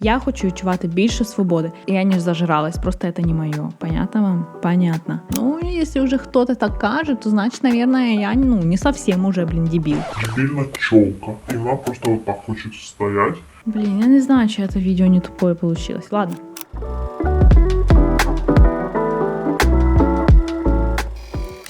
Я хочу відчувати більше свободи. Я не зажралась, просто это не мое. Понятно вам? Понятно. Ну, если уже кто-то так каже, то значит, наверное, я ну, не совсем уже, блин, дебил. Дебильна челка. И она просто вот так хочет стоять. Блин, я не знаю, чи это видео не тупое получилось. Ладно.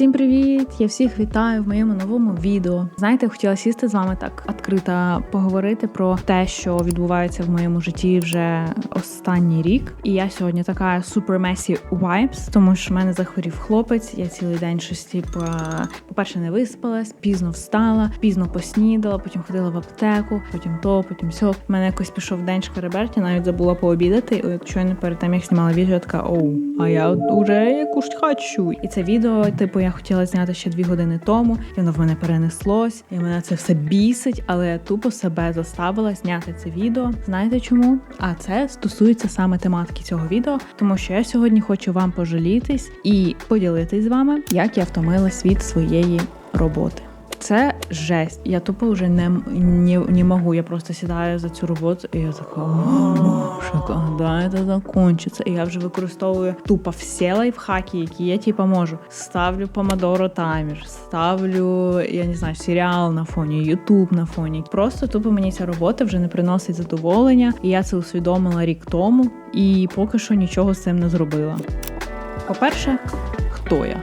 Всім привіт! Я всіх вітаю в моєму новому відео. Знаєте, хотіла сісти з вами так відкрито поговорити про те, що відбувається в моєму житті вже останній рік. І я сьогодні така messy vibes, тому що в мене захворів хлопець. Я цілий день щось типу, по-перше, не виспалась, пізно встала, пізно поснідала, потім ходила в аптеку, потім то, потім сьо. У мене якось пішов день шкареберті, навіть забула пообідати. І от щойно перед тим, як знімала відео, я така оу, а я уже якусь хочу. І це відео, типу, я хотіла зняти ще дві години тому, і воно в мене перенеслось, і мене це все бісить, але я тупо себе заставила зняти це відео. Знаєте чому? А це стосується саме тематики цього відео, тому що я сьогодні хочу вам пожалітись і поділитись з вами, як я втомилась від своєї роботи. Це жесть. Я тупо вже не, не, не можу. Я просто сідаю за цю роботу, і я така Боже, коли це закінчиться? І я вже використовую тупо всі лайфхаки, які я типу, можу. Ставлю помодоро таймер, ставлю, я не знаю, серіал на фоні, ютуб на фоні. Просто тупо мені ця робота вже не приносить задоволення. І я це усвідомила рік тому, і поки що нічого з цим не зробила. По-перше, хто я?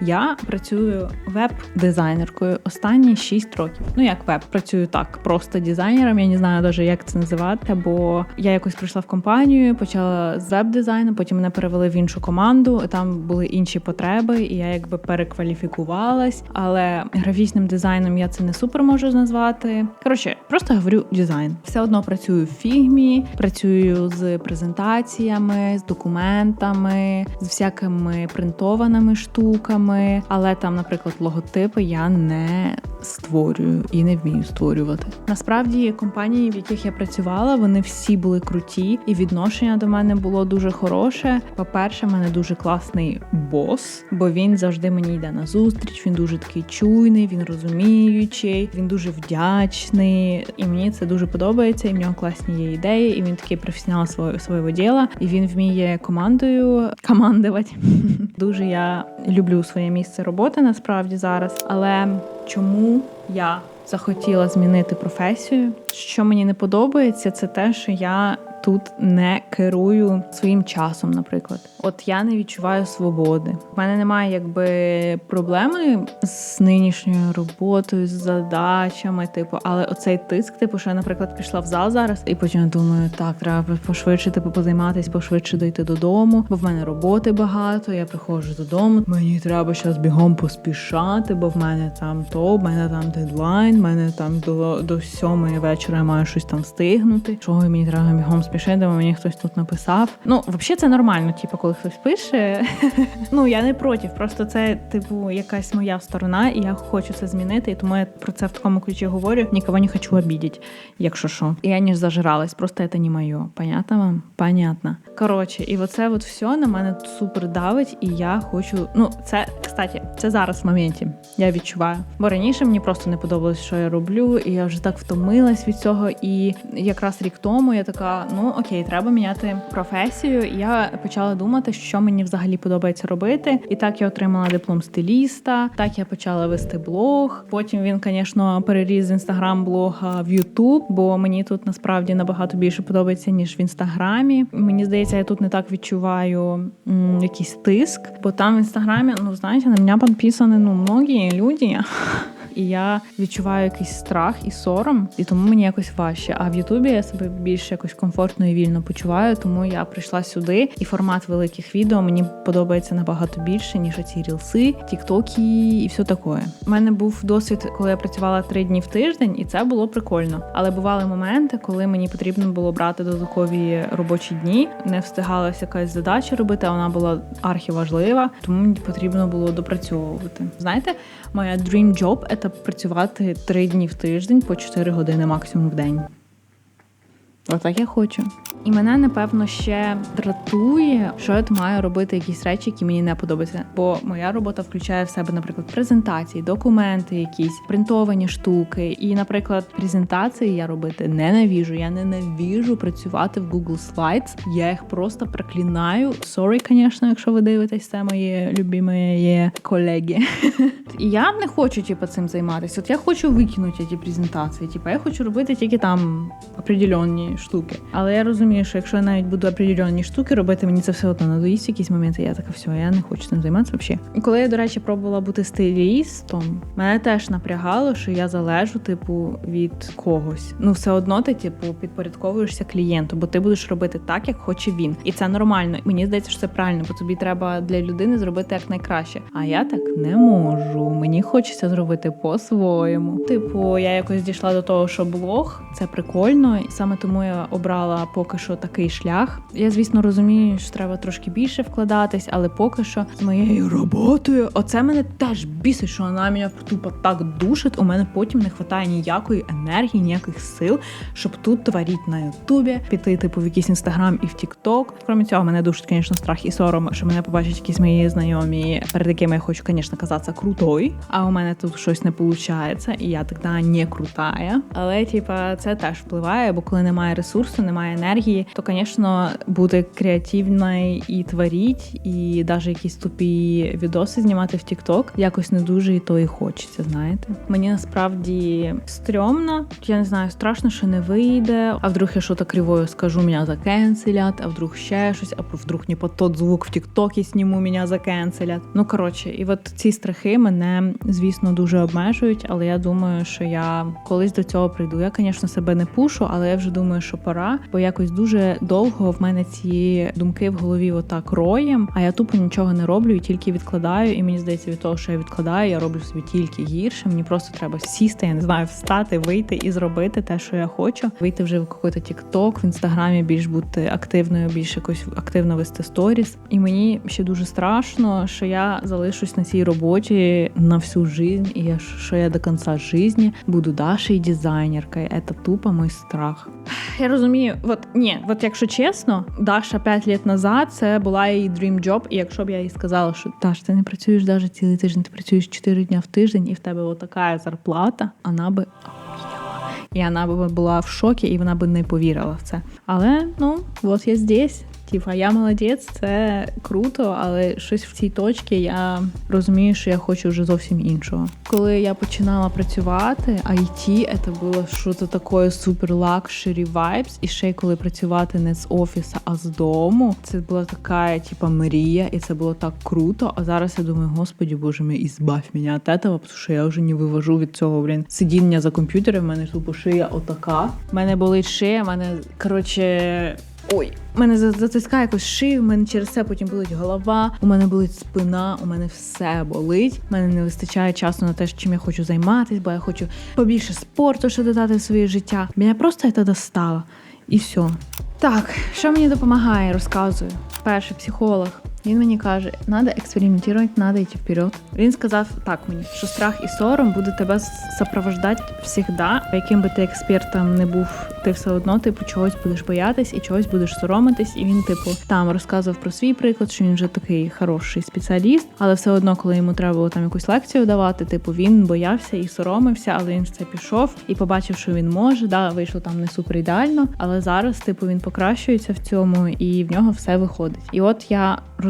Я працюю веб-дизайнеркою останні 6 років. Ну як веб, працюю так, просто дизайнером. Я не знаю навіть, як це називати. Бо я якось прийшла в компанію, почала з веб-дизайну, потім мене перевели в іншу команду. Там були інші потреби, і я якби перекваліфікувалась. Але графічним дизайном я це не супер можу назвати. Коротше, просто говорю дизайн. Все одно працюю в фігмі, працюю з презентаціями, з документами, з всякими принтованими штуками. Але там, наприклад, логотипи я не створюю і не вмію створювати. Насправді компанії, в яких я працювала, вони всі були круті, і відношення до мене було дуже хороше. По-перше, в мене дуже класний бос, бо він завжди мені йде на зустріч. Він дуже такий чуйний, він розуміючий, він дуже вдячний. І мені це дуже подобається. І в нього класні є ідеї. І він такий професіонал свого свого діла. І він вміє командою командувати. Дуже я люблю своє місце роботи насправді зараз. Але чому я захотіла змінити професію? Що мені не подобається, це те, що я тут не керую своїм часом, наприклад. От я не відчуваю свободи. У мене немає якби проблеми з нинішньою роботою, з задачами, типу, але оцей тиск, типу, що я, наприклад, пішла в зал зараз, і потім думаю, так, треба пошвидше типу, позайматися, пошвидше дойти додому, бо в мене роботи багато. Я приходжу додому. Мені треба зараз бігом поспішати, бо в мене там то, в мене там дедлайн, в мене там до до сьомої вечора я маю щось там встигнути. Чого мені треба бігом бо мені хтось тут написав. Ну, взагалі, це нормально, типу, коли хтось пише. ну я не проти, просто це, типу, якась моя сторона, і я хочу це змінити. І тому я про це в такому ключі говорю. Нікого не хочу обідати, якщо що. Я не зажиралась, просто це не моє. Понятно вам? Понятно. Коротше, і оце от все на мене супер давить, і я хочу. Ну, це, кстати, це зараз в моменті. Я відчуваю. Бо раніше мені просто не подобалось, що я роблю, і я вже так втомилась від цього. І якраз рік тому я така: ну окей, треба міняти професію. І я почала думати, що мені взагалі подобається робити. І так я отримала диплом стиліста. Так я почала вести блог. Потім він, звісно, переріз з інстаграм-блога в Ютуб, бо мені тут насправді набагато більше подобається ніж в інстаграмі. Мені здається, я тут не так відчуваю м, якийсь тиск, бо там в інстаграмі, ну знаєте, на мене підписані ну многі люди. І я відчуваю якийсь страх і сором, і тому мені якось важче. А в Ютубі я себе більш якось комфортно і вільно почуваю, тому я прийшла сюди, і формат великих відео мені подобається набагато більше, ніж оці рілси, тіктоки і все таке. У мене був досвід, коли я працювала три дні в тиждень, і це було прикольно. Але бували моменти, коли мені потрібно було брати додаткові робочі дні, не встигалася якась задача робити, а вона була архіважлива, тому мені потрібно було допрацьовувати. Знаєте, моя dream job – це працювати три дні в тиждень по 4 години максимум в день. Отак я хочу. І мене напевно ще дратує, що я маю робити якісь речі, які мені не подобаються. Бо моя робота включає в себе, наприклад, презентації, документи, якісь принтовані штуки. І, наприклад, презентації я робити ненавіжу. Я ненавіжу працювати в Google Slides. Я їх просто проклинаю. Sorry, звісно, якщо ви дивитесь, це мої любимі колеги. І я не хочу, типу, цим займатися. От я хочу викинути ті презентації. Типу, я хочу робити тільки там определенні штуки. Але я розумію, що якщо я навіть буду определенні штуки робити, мені це все одно надоїсть в якісь моменти. Я така, все, я не хочу цим займатися взагалі. Коли я, до речі, пробувала бути стилістом, мене теж напрягало, що я залежу, типу, від когось. Ну, все одно ти, типу, підпорядковуєшся клієнту, бо ти будеш робити так, як хоче він. І це нормально. Мені здається, що це правильно, бо тобі треба для людини зробити як найкраще. А я так не можу. Мені хочеться зробити по-своєму. Типу, я якось дійшла до того, що блог це прикольно, і саме тому я обрала поки що такий шлях. Я, звісно, розумію, що треба трошки більше вкладатись, але поки що з моєю роботою, оце мене теж бісить, що вона мене тупо так душить. У мене потім не вистачає ніякої енергії, ніяких сил, щоб тут творіть на Ютубі, піти типу в якийсь інстаграм і в Тікток. Крім цього, мене душить, звісно, страх і сором, що мене побачать якісь мої знайомі, перед якими я хочу, звісно, казатися крутой. А у мене тут щось не виходить, і я тоді не крутая. Але типа це теж впливає, бо коли немає ресурсу, немає енергії, то, звісно, бути креативною і творіть, і навіть якісь тупі відоси знімати в Тікток якось не дуже і то і хочеться. Знаєте, мені насправді стрьомно. Я не знаю, страшно, що не вийде. А вдруг я що-то кривою скажу, мене закенселять, а вдруг ще щось, а вдруг не по тот звук в Тіктокі сніму, мене закенселять. Ну коротше, і от ці страхи мене, звісно, дуже обмежують, але я думаю, що я колись до цього прийду. Я, звісно, себе не пушу, але я вже думаю, що пора, бо якось дуже довго в мене ці думки в голові отак роєм, а я тупо нічого не роблю і тільки відкладаю. І мені здається, від того, що я відкладаю, я роблю собі тільки гірше. Мені просто треба сісти, я не знаю, встати, вийти і зробити те, що я хочу. Вийти вже в якийсь тікток в інстаграмі, більш бути активною, більш якось активно вести сторіс. І мені ще дуже страшно, що я залишусь на цій роботі на всю жизнь, і я що я до кінця житті буду Дашею дизайнеркою. Це тупо мій страх. Я розумію, от ні, от якщо чесно, Даша 5 років назад це була її dream job, і якщо б я їй сказала, що Даш, ти не працюєш навіть цілий тиждень, ти працюєш 4 дня в тиждень, і в тебе отака зарплата, вона би. І вона би була в шокі, і вона би не повірила в це. Але ну, от я здесь. Типа, я молодець, це круто, але щось в цій точці я розумію, що я хочу вже зовсім іншого. Коли я починала працювати, IT це було щось таке супер лакшері вайбс. І ще коли працювати не з офісу, а з дому, це була така, типа, мрія, і це було так круто. А зараз я думаю, господі боже мій, ізбавь мене від этого, тому що я вже не вивожу від цього блін сидіння за комп'ютером. У мене тупо шия отака. У мене болить шия, в мене коротше. Ой, мене затискає якось шию, в мене через це потім болить голова, у мене болить спина, у мене все болить. У мене не вистачає часу на те, чим я хочу займатися, бо я хочу побільше спорту, що додати в своє життя. Мене просто це достало. І все. Так, що мені допомагає, розказую. Перший психолог. Він мені каже, треба експериментувати, треба йти вперед. Він сказав так мені, що страх і сором буде тебе сопровождати завжди. Яким би ти експертом не був, ти все одно типу чогось будеш боятись і чогось будеш соромитись. І він, типу, там розказував про свій приклад, що він вже такий хороший спеціаліст, але все одно, коли йому треба було там якусь лекцію давати, типу він боявся і соромився, але він в це пішов і побачив, що він може. Да, вийшло там не супер ідеально, але зараз, типу, він покращується в цьому, і в нього все виходить. І от я розумію,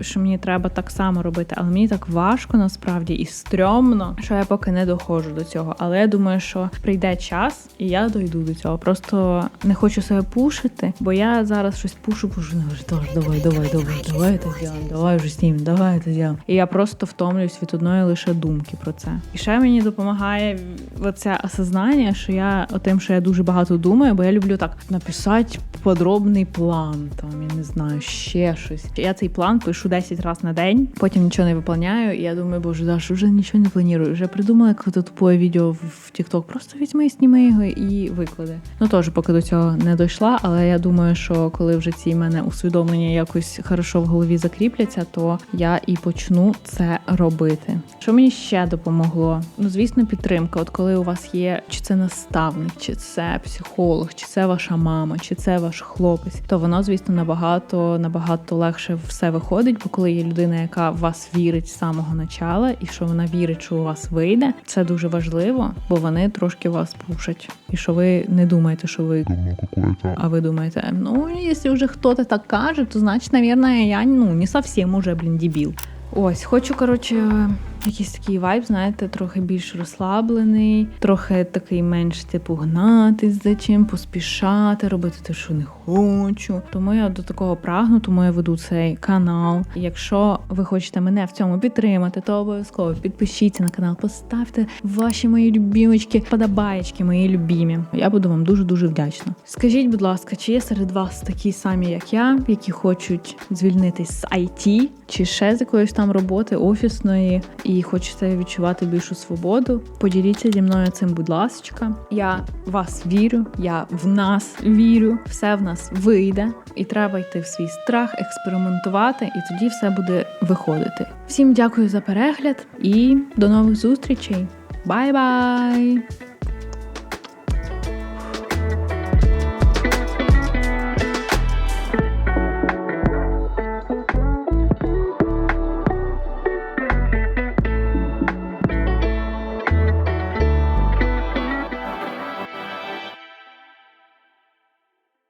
що мені треба так само робити, але мені так важко насправді і стрьомно, що я поки не доходжу до цього. Але я думаю, що прийде час, і я дойду до цього. Просто не хочу себе пушити, бо я зараз щось пушу, пушу, не говорю, давай, давай, давай, давай це зробимо, давай вже знімемо, давай це зробимо. І я просто втомлююсь від одної лише думки про це. І ще мені допомагає оце осознання, що я отим, що я дуже багато думаю, бо я люблю так написати подробний план, там я не знаю, ще щось. Я цей план пишу 10 разів на день, потім нічого не виповняю, І я думаю, боже, Даша, вже нічого не планую. Вже придумала якесь тупое відео в TikTok. Просто візьми, зніми його і виклади. Ну теж поки до цього не дійшла, але я думаю, що коли вже ці мене усвідомлення якось хорошо в голові закріпляться, то я і почну це робити. Що мені ще допомогло? Ну, звісно, підтримка. От коли у вас є чи це наставник, чи це психолог, чи це ваша мама, чи це ваш хлопець, то воно, звісно, набагато набагато легше все виходить. Бо коли є людина, яка в вас вірить з самого начала, і що вона вірить, що у вас вийде, це дуже важливо, бо вони трошки вас пушать. І що ви не думаєте, що ви а ви думаєте, ну, якщо вже кто-то так каже, то значить, навірно, я ну не совсем уже, блін, дебіл. Ось, хочу, коротше, якийсь такий вайб, знаєте, трохи більш розслаблений, трохи такий менш типу гнатись за чим, поспішати, робити те, що не хочу. Тому я до такого прагну, тому я веду цей канал. Якщо ви хочете мене в цьому підтримати, то обов'язково підпишіться на канал, поставте ваші мої любімочки, подобаєчки, мої любімі. Я буду вам дуже дуже вдячна. Скажіть, будь ласка, чи є серед вас такі самі, як я, які хочуть звільнитись з IT, чи ще з якоїсь там роботи офісної, і хочете відчувати більшу свободу? Поділіться зі мною цим, будь ласка. Я вас вірю, я в нас вірю, все в нас вийде, і треба йти в свій страх, експериментувати, і тоді все буде виходити. Всім дякую за перегляд і до нових зустрічей. Бай-бай!